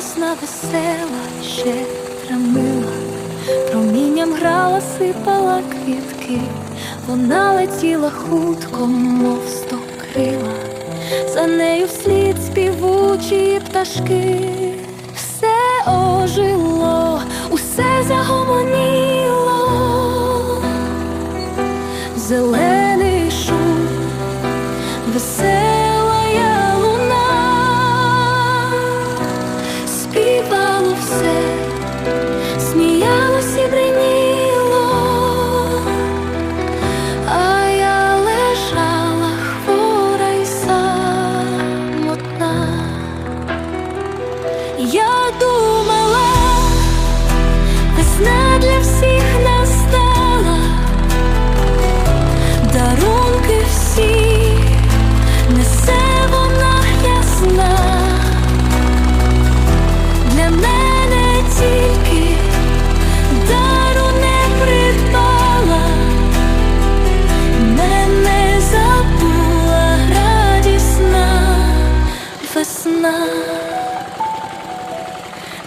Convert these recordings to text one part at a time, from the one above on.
весна весела, щедра мила, промінням грала, сипала квітки, вона летіла хутко, мов сто крила, за нею вслід співучі пташки, все ожило, усе загомоніло,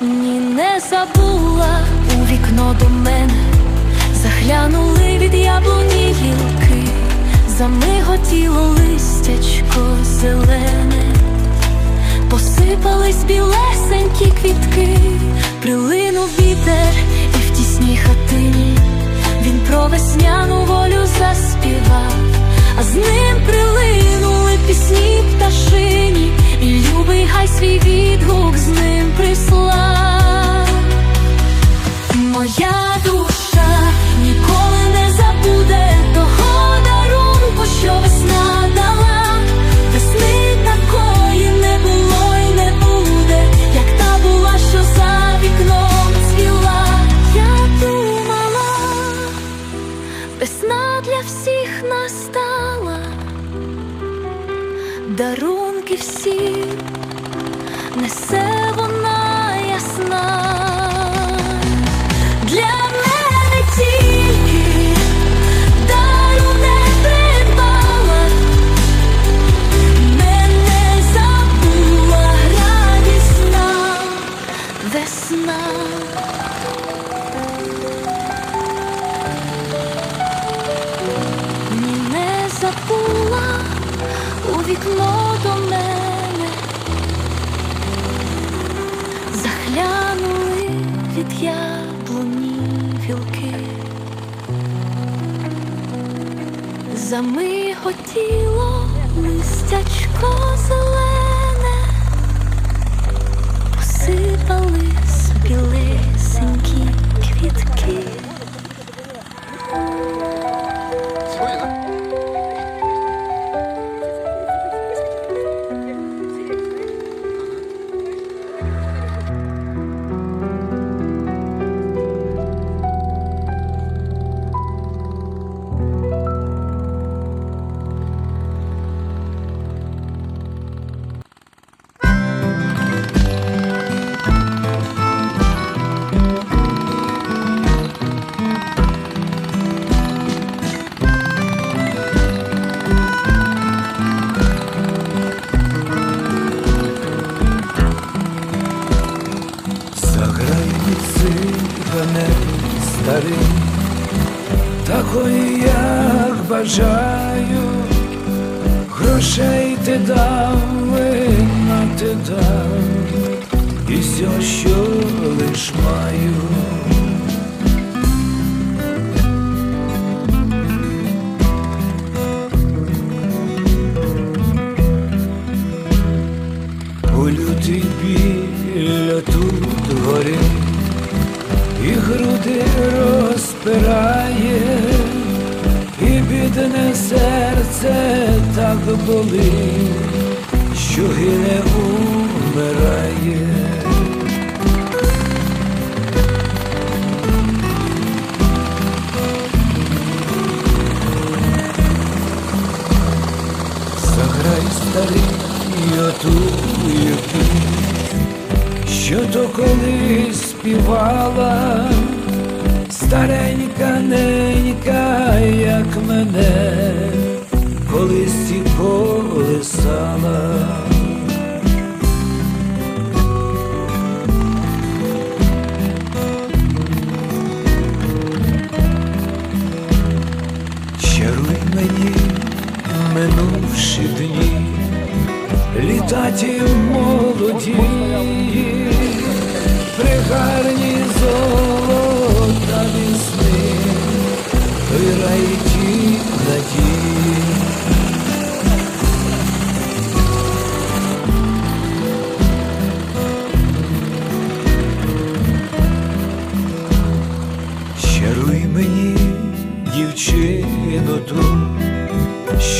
Ні, не забула. У вікно до мене, заглянули від яблуні гілки, замиготіло листячко зелене, посипались білесенькі квітки, прилинув вітер і в тісній хатині він про весняну волю заспівав, а з ним прилинули пісні пташині, і любий гай свій відгук з ним прислав. Вікно до мене. Заглянули від яблуні гілки, замиготіло листячко зелене, ти дав, вина ти дав, і все, що лиш маю. У лютий біля тут гори, і груди розпирає, і бідне серце так болить, що гине умирає. Заграй старий отую пісню, що то колись співала, старенька ненька, як мене, колись і колисала.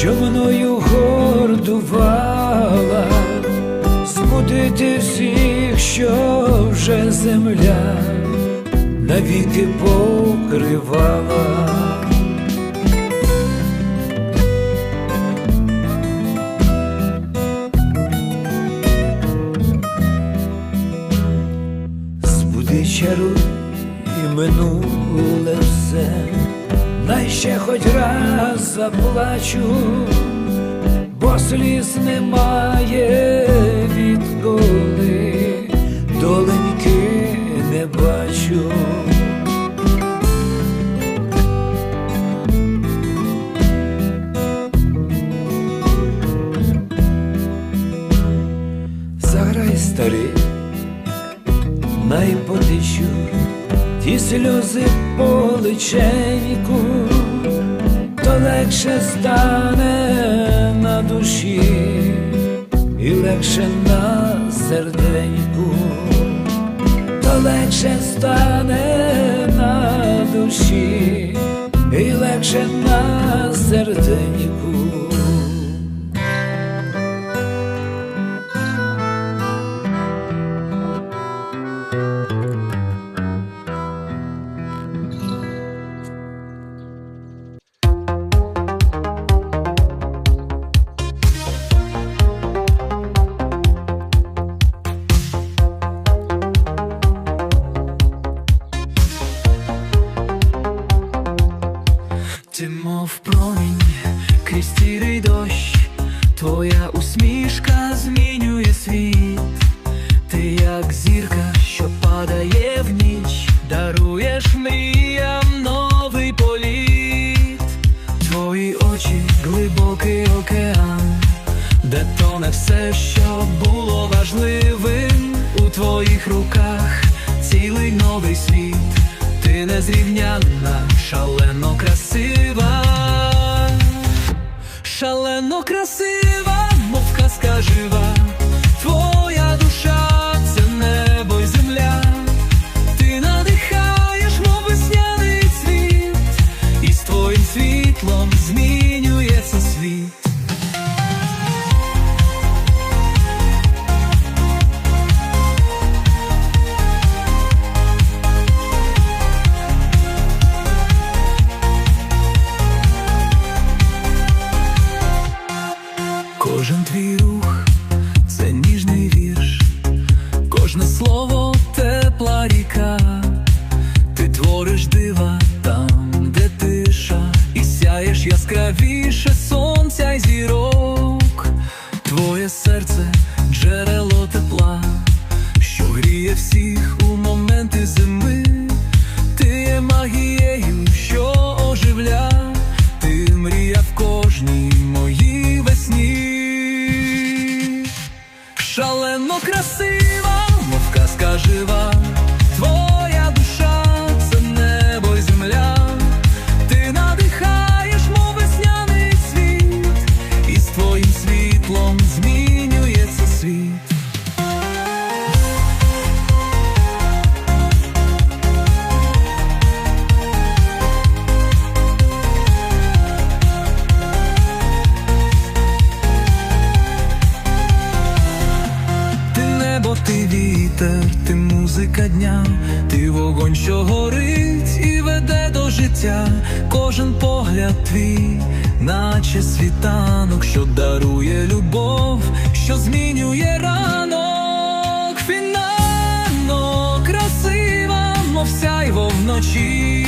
Що мною гордувала, збудити всіх, що вже земля навіки покривала. Збуди чаруй і минуле все, най ще хоч раз заплачу, бо сліз немає відколи, доленьки не бачу. Личеньку, то легше стане на душі і легше на серденьку, то легше стане на душі і легше на серденьку. Ти мов промінь крізь сірий дощ, твоя усмішка змінює світ, ти як зірка, що падає в ніч, даруєш мріям новий політ, твої очі глибокий океан, де тоне все, що було важливим. У твоїх руках, цілий новий світ. Незрівнянна, шалено красива, шалено красива, мов казка жива, твоє серце джерело тепла, що гріє всіх вітер, ти музика дня, ти вогонь, що горить і веде до життя. Кожен погляд твій, наче світанок, що дарує любов, що змінює ранок. Фінально красива, мов сяйво вночі.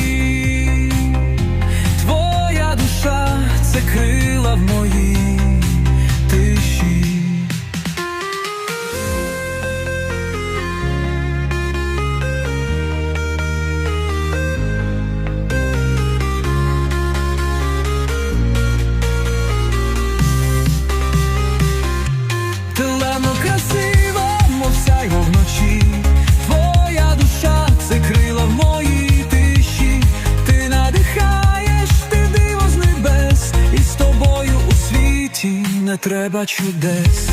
Твоя душа це крила в моїй треба чудес.